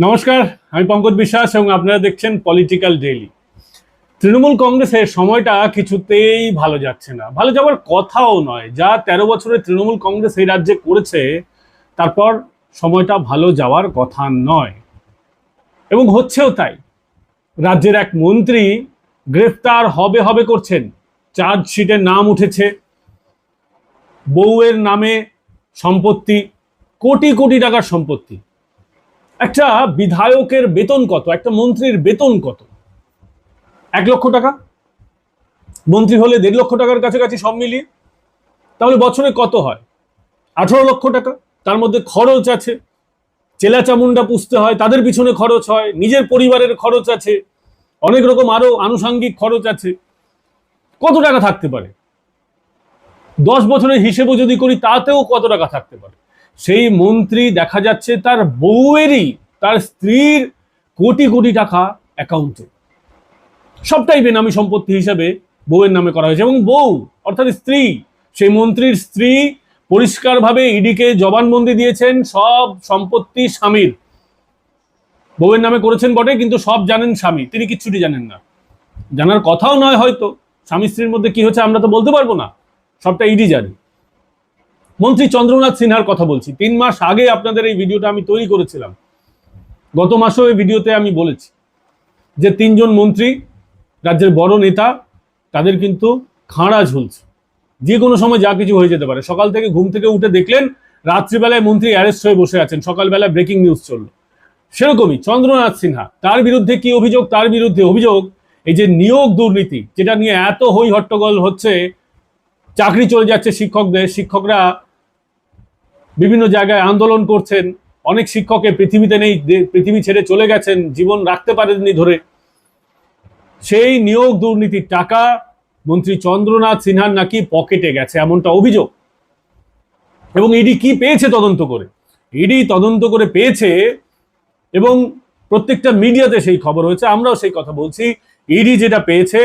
নমস্কার, আমি পঙ্কজ বিশ্বাস এবং আপনারা দেখছেন পলিটিক্যাল ডেইলি তৃণমূল কংগ্রেসের সময়টা কিছুতেই ভালো যাচ্ছে না। ভালো যাওয়ার কথাও নয়। যা তেরো বছরের তৃণমূল কংগ্রেস এই রাজ্যে করেছে, তারপর সময়টা ভালো যাওয়ার কথা নয়। এবং হচ্ছেও তাই। রাজ্যের এক মন্ত্রী গ্রেফতার হবে হবে করছেন। চার্জশিটের নাম উঠেছে। বউয়ের নামে সম্পত্তি, কোটি কোটি টাকার সম্পত্তি। একটা বিধায়কের বেতন কত? একটা মন্ত্রীর বেতন কত? এক লক্ষ টাকা? মন্ত্রী হলে দেড় লক্ষ টাকার কাছাকাছি সব মিলিয়ে। তাহলে বছরে কত হয়? আঠারো লক্ষ টাকা। তার মধ্যে খরচ আছে। চেলা চামুন্ডা পুষতে হয়, তাদের পিছনে খরচ হয়, নিজের পরিবারের খরচ আছে, অনেক রকম আরও আনুষাঙ্গিক খরচ আছে। কত টাকা থাকতে পারে? দশ বছরের হিসেবও যদি করি, তাতেও কত টাকা থাকতে পারে? সেই মন্ত্রী দেখা যাচ্ছে তার বউয়েরই, তার স্ত্রীর কোটি কোটি টাকা অ্যাকাউন্টে সবটাই বেনামি সম্পত্তি হিসাবে বউয়ের নামে করা হয়েছে এবং বউ, অর্থাৎ স্ত্রী, সেই মন্ত্রীর স্ত্রী পরিষ্কারভাবে ইডিকে জবানবন্দি দিয়েছেন, সব সম্পত্তি স্বামীর। বউয়ের নামে করেছেন বটে, কিন্তু সব জানেন স্বামী, তিনি কিচ্ছুটি জানেন না। জানার কথাও নয় হয়তো, স্বামী স্ত্রীর মধ্যে কি হচ্ছে আমরা তো বলতে পারব না, সবটা ইডি জানে। মন্ত্রী চন্দ্রনাথ সিনহার কথা বলছি। তিন মাস আগে আপনাদের এই ভিডিওটা আমি তৈরি করেছিলাম। গত মাসেও এই ভিডিওতে আমি বলেছি যে তিনজন মন্ত্রী, রাজ্যের বড় নেতা, তাদের কিন্তু খাঁড়া ঝুলছে। যে কোনো সময় যা কিছু হয়ে যেতে পারে। সকাল থেকে ঘুম থেকে উঠে দেখলেন, রাত্রিবেলায় মন্ত্রী অ্যারেস্ট হয়ে বসে আছেন। সকালবেলায় ব্রেকিং নিউজ চলল। সেরকমই চন্দ্রনাথ সিনহা, তার বিরুদ্ধে কি অভিযোগ? তার বিরুদ্ধে অভিযোগ, এই যে নিয়োগ দুর্নীতি, যেটা নিয়ে এত হই হট্টগোল হচ্ছে চাকরি চলে যাচ্ছে শিক্ষকদের, শিক্ষকরা বিভিন্ন জায়গায় আন্দোলন করছেন, অনেক শিক্ষকের পৃথিবীতে নেই পৃথিবী ছেড়ে চলে গেছেন, জীবন রাখতে পারেননি ধরে। সেই নিয়োগ দুর্নীতির টাকা মন্ত্রী চন্দ্রনাথ সিনহার নাকি পকেটে গেছে, এমনটা অভিযোগ। এবং ইডি কি পেয়েছে তদন্ত করে? ইডি তদন্ত করে পেয়েছে এবং প্রত্যেকটা মিডিয়াতে সেই খবর হয়েছে, আমরাও সেই কথা বলছি। ইডি যেটা পেয়েছে,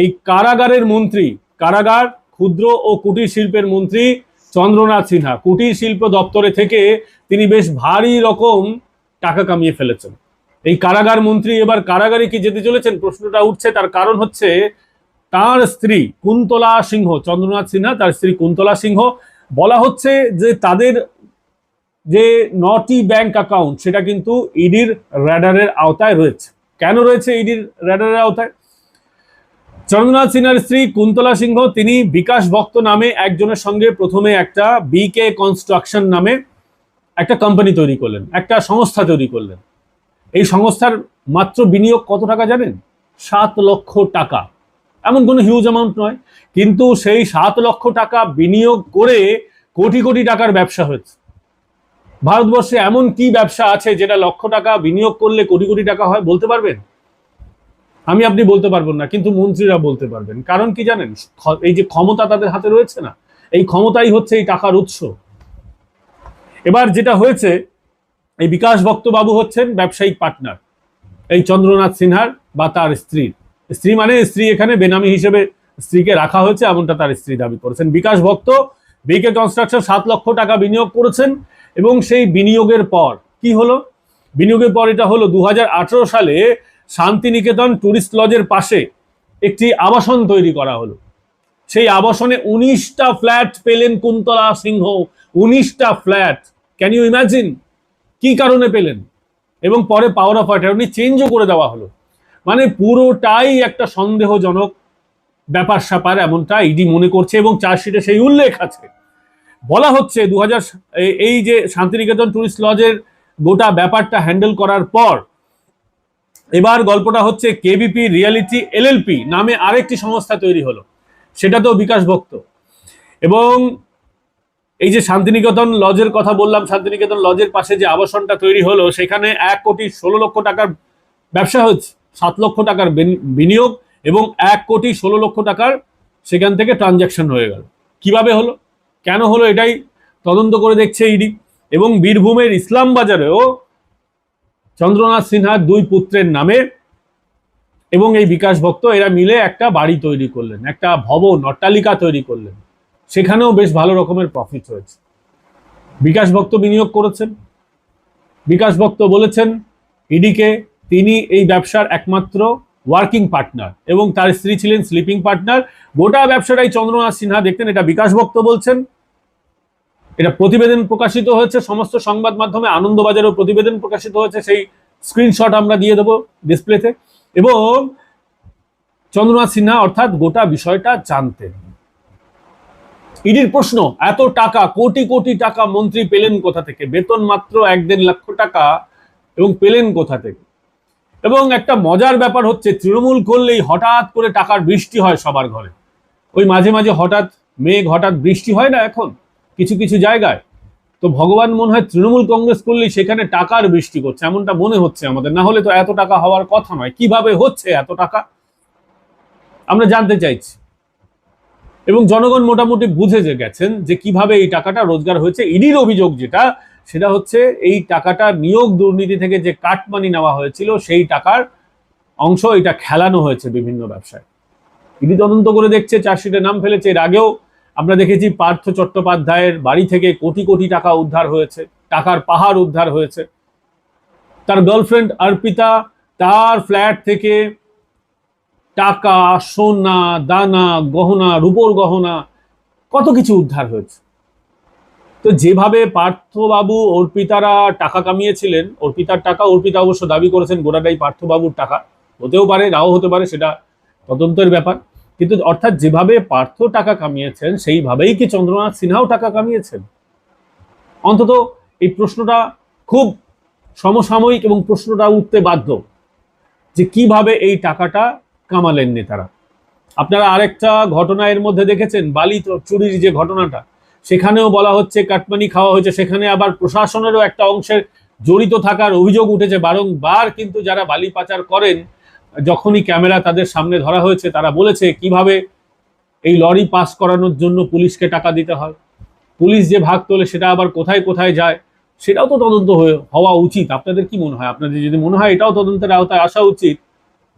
এই কারাগারের মন্ত্রী, কারাগার ক্ষুদ্র ও কুটির শিল্পের মন্ত্রী চন্দ্রনাথ সিনহা। কুটির শিল্প দপ্তরে থেকে তিনি বেশ ভারী রকম টাকা কামিয়ে ফেলেছেন। এই কারাগার মন্ত্রী এবার কারাগারে কি যেতে চলেছেন? প্রশ্নটা উঠছে, তার কারণ হচ্ছে তার স্ত্রী কুন্তলা সিংহ, চন্দ্রনাথ সিনহা, তার স্ত্রী কুন্তলা সিংহ। বলা হচ্ছে যে তাদের যে নটি ব্যাংক অ্যাকাউন্ট, সেটা কিন্তু ইডির র্যাডারের আওতায় রয়েছে। কেন রয়েছে ইডির র্যাডারের আওতায়? চন্দ্রনাথ সিনহার স্ত্রী কুন্তলা সিংহ, তিনি বিকাশ ভক্ত নামে একজনের সঙ্গে প্রথমে একটা বিকে কনস্ট্রাকশন নামে একটা কোম্পানি তৈরি করলেন, একটা সংস্থা তৈরি করলেন। এই সংস্থার মাত্র বিনিয়োগ কত টাকা জানেন? সাত লক্ষ টাকা। এমন কোনো হিউজ অ্যামাউন্ট নয়, কিন্তু সেই সাত লক্ষ টাকা বিনিয়োগ করে কোটি কোটি টাকার ব্যবসা হয়েছে। ভারতবর্ষে এমন কি ব্যবসা আছে যেটা লক্ষ টাকা বিনিয়োগ করলে কোটি কোটি টাকা হয় বলতে পারবেন? আমি আপনি বলতে পারবেন না, কিন্তু মন্ত্রীরা বলতে পারবেন। কারণ কি জানেন? এই যে ক্ষমতা তাদের হাতে রয়েছে না, এই ক্ষমতাই হচ্ছে এই টাকার উৎস। এবার যেটা হয়েছে, এই বিকাশ ভক্তবাবু হচ্ছেন ব্যবসায়িক পার্টনার, এই চন্দ্রনাথ সিনহার বা তার স্ত্রীর স্ত্রী মানে স্ত্রী এখানে বেনামি হিসেবে স্ত্রীকে রাখা হয়েছে, এমনটা তার স্ত্রী দাবি করেছেন। বিকাশ ভক্ত বিকে কনস্ট্রাকশন সাত লক্ষ টাকা বিনিয়োগ করেছেন এবং সেই বিনিয়োগের পর কি হলো? বিনিয়োগের পর এটা হলো দু হাজার আঠারো সালে শান্তিনিকেতন টুরিস্ট লজের পাশে একটি আবাসন তৈরি করা হলো। সেই আবাসনে উনিশটা ফ্ল্যাট পেলেন কুন্তলা সিংহ। উনিশটা ফ্ল্যাট। ক্যান ইউ ইমাজিন কি কারণে পেলেন? এবং পরে পাওয়ার অফ অ্যাটর্নি চেঞ্জও করে দেওয়া হলো। মানে পুরোটাই একটা সন্দেহজনক ব্যাপার স্যাপার এমনটা ইডি মনে করছে এবং চার্জশিটে সেই উল্লেখ আছে। বলা হচ্ছে দু হাজার এই যে শান্তিনিকেতন টুরিস্ট লজের গোটা ব্যাপারটা হ্যান্ডেল করার পর এবার গল্পটা হচ্ছে কেবিপি রিয়ালিটি এলএলপি নামে আরেকটি সংস্থা তৈরি হলো। সেটা তো বিকাশ ভক্ত। এবং এই যে শান্তিনিকেতন লজের কথা বললাম, শান্তিনিকেতন লজের পাশে যে আবাসনটা তৈরি হলো, সেখানে এক কোটি ষোলো লক্ষ টাকার ব্যবসা হচ্ছে সাত লক্ষ টাকার বিন- বিনিয়োগ এবং এক কোটি ষোলো লক্ষ টাকার সেখান থেকে ট্রানজ্যাকশন হয়ে গেল। কীভাবে হলো? কেন হলো? এটাই তদন্ত করে দেখছে ইডি। এবং বীরভূমের ইসলাম বাজারেও চন্দ্রনাথ সিনহার দুই পুত্রের নামে এবং এই বিকাশ ভক্ত, এরা মিলে একটা বাড়ি তৈরি করলেন, একটা ভবন, অট্টালিকা তৈরি করলেন। সেখানেও বেশ ভালো রকমের প্রফিট হয়েছে। বিকাশ ভক্ত বিনিয়োগ করেছেন। বিকাশ ভক্ত বলেছেন ইডিকে তিনি এই ব্যবসার একমাত্র ওয়ার্কিং পার্টনার এবং তার স্ত্রী ছিলেন স্লিপিং পার্টনার গোটা ব্যবসাটাই চন্দ্রনাথ সিনহা দেখতেন, এটা বিকাশ ভক্ত বলছেন। এটা প্রতিবেদন প্রকাশিত হয়েছে, সমস্ত সংবাদ মাধ্যমে আনন্দবাজারও প্রতিবেদন প্রকাশিত হয়েছে, সেই স্ক্রিনশট আমরা দিয়ে দেবো ডিসপ্লেতে এবং চন্দ্রনাথ সিনহা অর্থাৎ গোটা বিষয়টা জানতেন। ইডির প্রশ্ন, এত টাকা, কোটি কোটি টাকা মন্ত্রী পেলেন কোথা থেকে? বেতন মাত্র এক দেড় লক্ষ টাকা এবং পেলেন কোথা থেকে? এবং একটা মজার ব্যাপার হচ্ছে, তৃণমূল করলেই হঠাৎ করে টাকার বৃষ্টি হয় সবার ঘরে। ওই মাঝে মাঝে হঠাৎ মেঘ, হঠাৎ বৃষ্টি হয় না এখন? কিছু কিছু জায়গায়। তো ভগবান মনে হয় তৃণমূল কংগ্রেস করলেই সেখানে টাকার বৃষ্টি করছে, এমনটা মনে হচ্ছে আমাদের। না হলে তো এত টাকা হওয়ার কথা নয়। কীভাবে হচ্ছে এত টাকা? আমরা জানতে চাইছি। এবং জনগণ মোটামুটি বুঝে যে গেছেন যে কীভাবে এই টাকাটা রোজগার হয়েছে। ইডির অভিযোগ যেটা, সেটা হচ্ছে এই টাকাটা নিয়োগ দুর্নীতি থেকে যে কাটমানি নেওয়া হয়েছিল, সেই টাকার অংশ এটা খেলানো হয়েছে বিভিন্ন ব্যবসায়। ইডি তদন্ত করে দেখছে চার্জশিটে নাম ফেলেছে। এর আগেও আমরা দেখেছি পার্থ চট্টোপাধ্যায়ের বাড়ি থেকে কোটি কোটি টাকা উদ্ধার হয়েছে, টাকার পাহাড় উদ্ধার হয়েছে। তার গার্লফ্রেন্ড অর্পিতা তার ফ্ল্যাট থেকে টাকা, সোনা, দানা, গহনা, রূপোর গহনা, কত কিছু উদ্ধার হয়েছে। তো যেভাবে পার্থবাবু অর্পিতারা টাকা কামিয়েছিলেন, অর্পিতার টাকা, অর্পিতা অবশ্য দাবি করেছেন গোটাটাই পার্থবাবুর টাকা। হতেও পারে, নাও হতে পারে, সেটা তদন্তের ব্যাপার। কিন্তু অর্থাৎ যেভাবে পার্থ টাকা কামিয়েছেন, সেইভাবেই কি চন্দ্রনাথ সিনহাও টাকা কামিয়েছেন? অন্তত এই প্রশ্নটা খুব সমসাময়িক এবং প্রশ্নটা উঠতে বাধ্য যে কীভাবে এই টাকাটা কামালেন নেতারা। আপনারা আরেকটা ঘটনা এর মধ্যে দেখেছেন, বালি চুরির যে ঘটনাটা। সেখানেও বলা হচ্ছে কাটমানি খাওয়া হয়েছে, সেখানে আবার প্রশাসনেরও একটা অংশের জড়িত থাকার অভিযোগ উঠেছে। বারংবার কিন্তু যারা বালি পাচার করেন যখনই ক্যামেরা তাদের সামনে ধরা হয়েছে, তারা বলেছে, কীভাবে এই লরি পাস করানোর জন্য পুলিশকে টাকা দিতে হয়? পুলিশ যে ভাগ তোলে, সেটা আবার কোথায় কোথায় যায়, সেটাও তো তদন্ত হওয়া উচিত। আপনাদের কি মনে হয়? আপনাদের যদি মনে হয়, এটাও তদন্তের আওতায় আসা উচিত,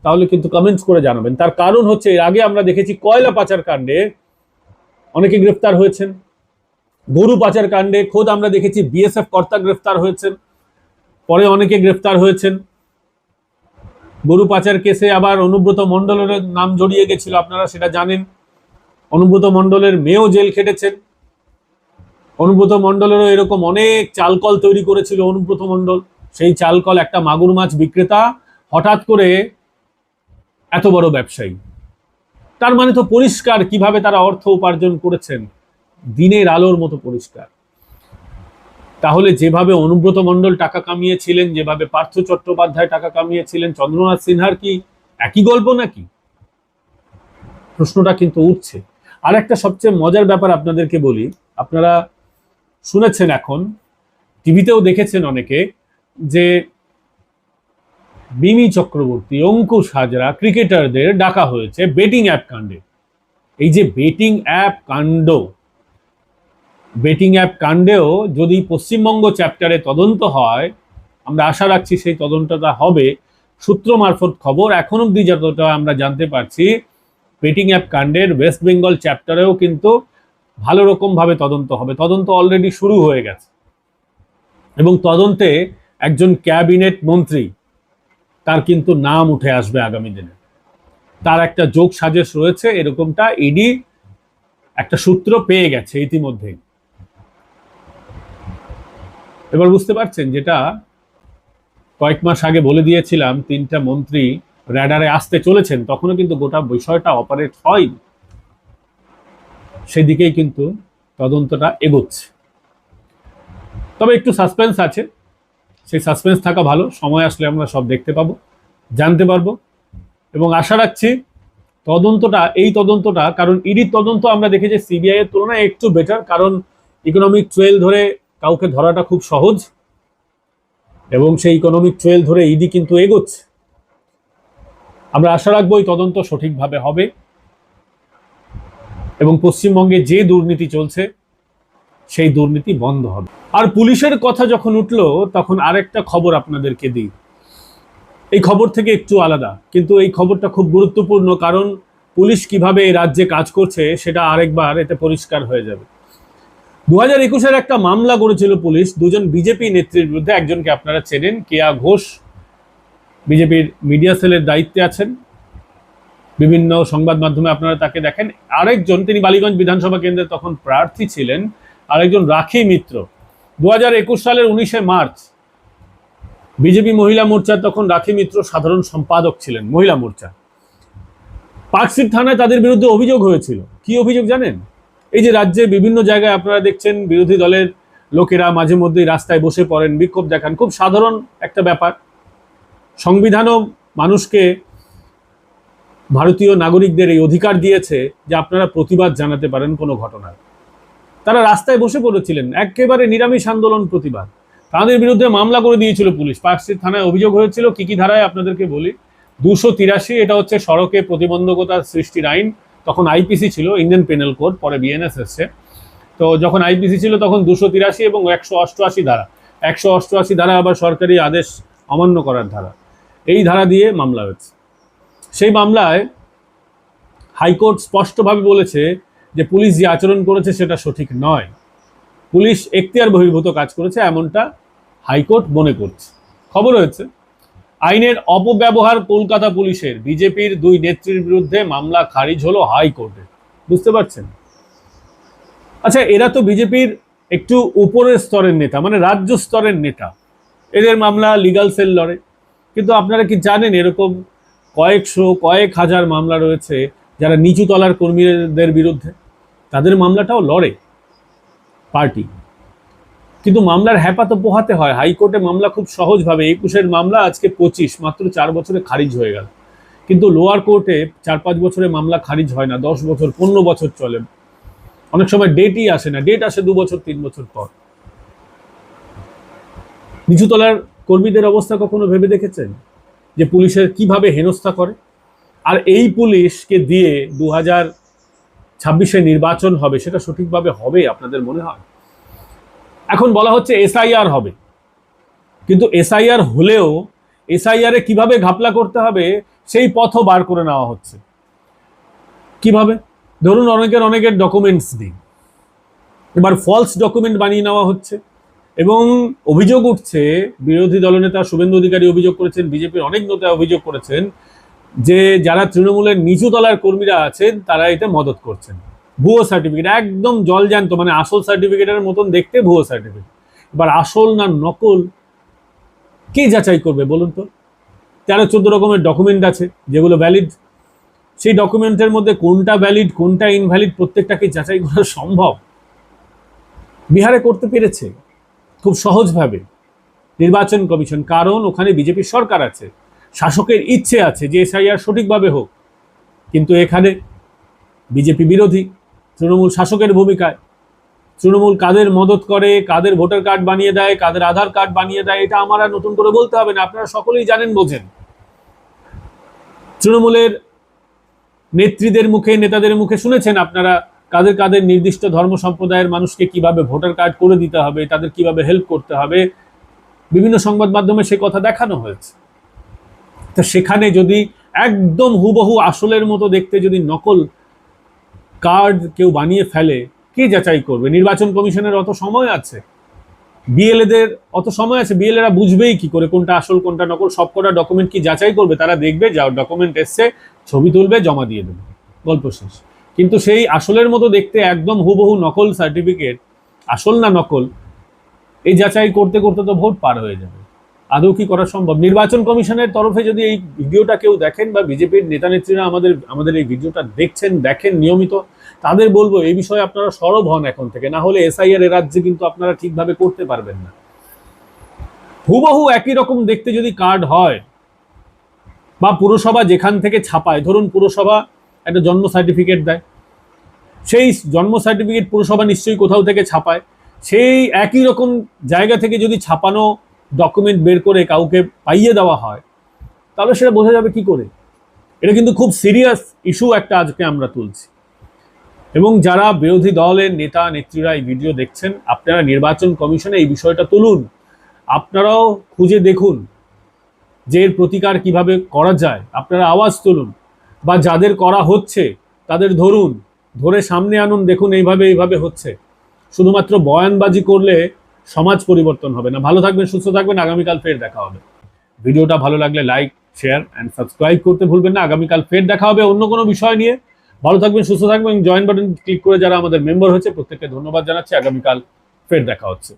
তাহলে কিন্তু কমেন্টস করে জানাবেন। তার কারণ হচ্ছে, এর আগে আমরা দেখেছি, কয়লা পাচার কাণ্ডে অনেকে গ্রেফতার হয়েছেন। গরু পাচার কাণ্ডে খোদ আমরা দেখেছি বিএসএফ কর্তা গ্রেফতার হয়েছেন। পরে অনেকে গ্রেফতার হয়েছেন। গরু পাচার কেসে আবার অনুব্রত মণ্ডলের নাম জড়িয়ে গেছিল, আপনারা সেটা জানেন। অনুব্রত মণ্ডলের মেয়েও জেল খেটেছেন। অনুব্রত মণ্ডলেরও এরকম অনেক চালকল তৈরি করেছিল অনুব্রত মণ্ডল। সেই চালকল একটা মাগুর মাছ বিক্রেতা, হঠাৎ করে এত বড় ব্যবসায়ী। তার মানে তো পরিষ্কার কীভাবে তারা অর্থ উপার্জন করেছেন। দিনের আলোর মতো পরিষ্কার। তাহলে যেভাবে অনুব্রত মণ্ডল টাকা কামিয়েছিলেন, যেভাবে পার্থ চট্টোপাধ্যায় টাকা কামিয়েছিলেন, চন্দ্রনাথ সিনহার কি একই গল্প নাকি? প্রশ্নটা কিন্তু উঠছে। আর একটা সবচেয়ে মজার ব্যাপার আপনাদেরকে বলি, আপনারা শুনেছেন এখন, টিভিতেও দেখেছেন অনেকে, যে বিমি চক্রবর্তী, অঙ্কুশ হাজরা ক্রিকেটারদের ডাকা হয়েছে বেটিং অ্যাপ কাণ্ডে। এই যে বেটিং অ্যাপ কাণ্ড বেটিং অ্যাপ কাণ্ডেও যদি পশ্চিমবঙ্গ চ্যাপ্টারে তদন্ত হয়, আমরা আশা রাখছি সেই তদন্তটা হবে। সূত্র মারফত খবর এখন অব্দি যতটা আমরা জানতে পারছি, বেটিং অ্যাপ কাণ্ডের ওয়েস্ট বেঙ্গল চ্যাপ্টারেও কিন্তু ভালো রকমভাবে তদন্ত হবে। তদন্ত অলরেডি শুরু হয়ে গেছে। এবং তদন্তে একজন ক্যাবিনেট মন্ত্রী, তার কিন্তু নাম উঠে আসবে আগামী দিনে। তার একটা যোগ সাজেশ রয়েছে, এরকমটা ইডি একটা সূত্র পেয়ে গেছে ইতিমধ্যেই। এবার বুঝতে পারছেন যেটা কয়েক মাস আগে বলে দিয়েছিলাম, তিনটা মন্ত্রী র্যাডারে আসতে চলেছেন, তখনও কিন্তু গোটা বিষয়টা অপারেট হয়নি। সেদিকেই কিন্তু তদন্তটা এগোচ্ছে। তবে একটু সাসপেন্স আছে। সেই সাসপেন্স থাকা ভালো, সময় আসলে আমরা সব দেখতে পাবো, জানতে পারব। এবং আশা রাখছি তদন্তটা, এই তদন্তটা, কারণ ইডির তদন্ত আমরা দেখেছি সিবিআই এর তুলনায় একটু বেটার কারণ ইকোনমিক ট্রেল ধরে কাউকে ধরাটা খুব সহজ এবং সেই ইকোনমিক ট্রেল ধরে ইডি কিন্তু এগোচ্ছে। আমরা আশা রাখব এই তদন্ত সঠিকভাবে হবে এবং পশ্চিমবঙ্গে যে দুর্নীতি চলছে, সেই দুর্নীতি বন্ধ হবে। আর পুলিশের কথা যখন উঠল, তখন আরেকটা খবর আপনাদেরকে দিই। এই খবর থেকে একটু আলাদা, কিন্তু এই খবরটা খুব গুরুত্বপূর্ণ কারণ পুলিশ কীভাবে এই রাজ্যে কাজ করছে, সেটা আরেকবার এতে পরিষ্কার হয়ে যাবে। দু একুশের একটা মামলা করেছিল পুলিশ। দুজন বিজেপি নেত্রীর বিরুদ্ধে একজনকে আপনারা চেনেন, কেয়া ঘোষ। বিজেপির মিডিয়া সেলের দায়িত্বে আছেন। বিভিন্ন সংবাদ মাধ্যমে আপনারা তাকে দেখেন। আরেকজন, তিনি বালিগঞ্জ বিধানসভা কেন্দ্রে তখন প্রার্থী ছিলেন। আরেকজন রাখি মিত্র। দু হাজার একুশ সালের উনিশে মার্চ, বিজেপি মহিলা মোর্চার তখন রাখি মিত্র সাধারণ সম্পাদক ছিলেন, মহিলা মোর্চা। পার্কশিট থানায় তাদের বিরুদ্ধে অভিযোগ হয়েছিল। কি অভিযোগ জানেন? এই যে রাজ্যে বিভিন্ন জায়গায় আপনারা দেখছেন বিরোধী দলের লোকেরা মাঝে মধ্যেই রাস্তায় বসে পড়েন, বিক্ষোভ দেখান। খুব সাধারণ একটা ব্যাপার। সংবিধানও মানুষকে ভারতীয় নাগরিকদের এই অধিকার দিয়েছে যে আপনারা প্রতিবাদ জানাতে পারেন কোনো ঘটনায় তারা রাস্তায় বসে পড়েছিলেন, একেবারে নিরামিষ আন্দোলন প্রতিবাদ। তাদের বিরুদ্ধে মামলা করে দিয়েছিল পুলিশ। পার্কস্ট্রিট থানায় অভিযোগ হয়েছিল, কি কি ধারায় আপনাদেরকে বলি? দুশো তিরাশি, এটা হচ্ছে সড়কে প্রতিবন্ধকতা সৃষ্টির আইন। তখন আইপিসি ছিল ইন্ডিয়ান পেনাল কোড পরে বিএনএস এসছে। তো যখন আইপিসি ছিল তখন দুশো তিরাশি এবং একশো অষ্টআশি ধারা। একশো অষ্টআশি ধারা আবার সরকারি আদেশ অমান্য করার ধারা। এই ধারা দিয়ে মামলা হয়েছে। সেই মামলায় হাইকোর্ট স্পষ্টভাবে বলেছে যে পুলিশ যে আচরণ করেছে সেটা সঠিক নয়। পুলিশ এখতিয়ার বহির্ভূত কাজ করেছে, এমনটা হাইকোর্ট মনে করছে। খবর হয়েছে আইনের অপব্যবহার কলকাতা পুলিশের। বিজেপির দুই নেত্রীর বিরুদ্ধে মামলা খারিজ হলো হাইকোর্টে। বুঝতে পারছেন? আচ্ছা এরা তো বিজেপির একটু উপরের স্তরের নেতা মানে রাজ্য স্তরের নেতা। এদের মামলা লিগাল সেল লড়ে। কিন্তু আপনারা কি জানেন এরকম কয়েকশো, কয়েক হাজার মামলা রয়েছে যারা নিচু তলার কর্মীদের বিরুদ্ধে? তাদের মামলাটাও লড়ে পার্টি। কিন্তু মামলার হ্যাপা তো পোহাতে হয়। হাইকোর্টে মামলা খুব সহজভাবে, একুশের মামলা আজকে পঁচিশ, মাত্র চার বছরে খারিজ হয়ে গেল। কিন্তু লোয়ার কোর্টে চার পাঁচ বছরে মামলা খারিজ হয় না, দশ বছর, পনেরো বছর চলে। অনেক সময় ডেটই আসে না ডেট আসে দু বছর, তিন বছর পর। নিচুতলার কর্মীদের অবস্থা কখনো ভেবে দেখেছেন? যে পুলিশের কীভাবে হেনস্থা করে? আর এই পুলিশকে দিয়ে দু হাজার ছাব্বিশে নির্বাচন হবে, সেটা সঠিকভাবে হবে আপনাদের মনে হয়? এখন বলা হচ্ছে এসআইআর হবে। কিন্তু এসআইআর হলেও এসআইআরে কীভাবে ঘাপলা করতে হবে সেই পথও বার করে নেওয়া হচ্ছে। কীভাবে? ধরুন অনেকের অনেকের ডকুমেন্টস দিই এবার ফলস ডকুমেন্ট বানিয়ে নেওয়া হচ্ছে এবং অভিযোগ উঠছে, বিরোধী দলনেতা শুভেন্দু অধিকারী অভিযোগ করেছেন, বিজেপির অনেক নেতা অভিযোগ করেছেন যে যারা তৃণমূলের নিচু তলার কর্মীরা আছেন, তারা এটা মদত করছেন। ভুয়ো সার্টিফিকেট একদম জলজান্ত মানে আসল সার্টিফিকেটের মতন দেখতে ভুয়ো সার্টিফিকেট এবার আসল না নকল, কে যাচাই করবে বলুন তো? তেরো চোদ্দ রকমের ডকুমেন্ট আছে, যেগুলো ভ্যালিড সেই ডকুমেন্টের মধ্যে কোনটা ভ্যালিড কোনটা ইনভ্যালিড প্রত্যেকটাকে যাচাই করা সম্ভব? বিহারে করতে পেরেছে, খুব সহজভাবে। নির্বাচন কমিশন, কারণ ওখানে বিজেপির সরকার আছে, শাসকের ইচ্ছে আছে যে এসআইআর সঠিকভাবে হোক। কিন্তু এখানে বিজেপি বিরোধী। তৃণমূল শাসকের ভূমিকায়। তৃণমূল কাদের মদত করে, কাদের ভোটার কার্ড বানিয়ে দেয়, কাদের আধার কার্ড বানিয়ে দেয়, এটা আমার আর নতুন করে বলতে হবে না, আপনারা সকলেই জানেন, বোঝেন। তৃণমূলের নেত্রীদের মুখে, নেতাদের মুখে শুনেছেন আপনারা, কাদের কাদের নির্দিষ্ট ধর্ম সম্প্রদায়ের মানুষকে কীভাবে ভোটার কার্ড করে দিতে হবে, তাদের কীভাবে হেল্প করতে হবে। বিভিন্ন সংবাদ মাধ্যমে সে কথা দেখানো হয়েছে। তো সেখানে যদি একদম হুবহু আসলের মতো দেখতে যদি নকল কার্ড কেউ বানিয়ে ফেলে, কে যাচাই করবে? নির্বাচন কমিশনের অত সময় আছে। বিএলএদের অত সময় আছে, বিএলএরা বুঝবেই কি করে, কোনটা আসল, কোনটা নকল সবকটা ডকুমেন্ট কি যাচাই করবে, তারা দেখবে যা ডকুমেন্ট এসছে, ছবি তুলবে, জমা দিয়ে দেবে। গল্প শেষ। কিন্তু সেই আসলের মতো দেখতে একদম হুবহু নকল সার্টিফিকেট আসল না নকল, এই যাচাই করতে করতে তো ভোট পার হয়ে যাবে। আদৌ কি করা সম্ভব? নির্বাচন কমিশনের তরফে যদি এই ভিডিওটা কেউ দেখেন বা বিজেপির নেতা নেত্রীরা আমাদের আমাদের এই ভিডিওটা দেখছেন, দেখেন নিয়মিত, তাদের বলব এই বিষয়ে আপনারা সরব হন এখন থেকে। না হলে এসআইআর এ রাজ্যে কিন্তু আপনারা ঠিকভাবে করতে পারবেন না। হুবহু একই রকম দেখতে যদি কার্ড হয় বা পুরসভা যেখান থেকে ছাপায়, ধরুন পুরসভা একটা জন্ম সার্টিফিকেট দেয়। সেই জন্ম সার্টিফিকেট পুরসভা নিশ্চয়ই কোথাও থেকে ছাপায়। সেই একই রকম জায়গা থেকে যদি ছাপানো ডকুমেন্ট বের করে কাউকে পাইয়ে দেওয়া হয়, তাহলে সেটা বোঝা যাবে কি করে? এটা কিন্তু খুব সিরিয়াস ইস্যু একটা আজকে আমরা তুলছি। এবং যারা বিরোধী দলের নেতা, নেত্রীরা এই ভিডিও দেখছেন, আপনারা নির্বাচন কমিশনে এই বিষয়টা তুলুন। আপনারাও খুঁজে দেখুন যে এর প্রতিকার কীভাবে করা যায়। আপনারা আওয়াজ তুলুন। বা যাদের করা হচ্ছে, তাদের ধরুন, ধরে সামনে আনুন, দেখুন এইভাবে এইভাবে হচ্ছে। শুধুমাত্র বয়ানবাজি করলে সমাজ পরিবর্তন হবে না। ভালো থাকবেন, সুস্থ থাকবেন, আগামীকাল ফের দেখা হবে। ভিডিওটা ভালো লাগলে লাইক শেয়ার অ্যান্ড সাবস্ক্রাইব করতে ভুলবেন না। আগামীকাল ফের দেখা হবে অন্য কোনো বিষয় নিয়ে। ভালো থাকবেন, সুস্থ থাকবেন জয়েন বাটন ক্লিক করে যারা আমাদের মেম্বার হয়েছে, প্রত্যেককে ধন্যবাদ জানাচ্ছি। আগামীকাল ফের দেখা হচ্ছে।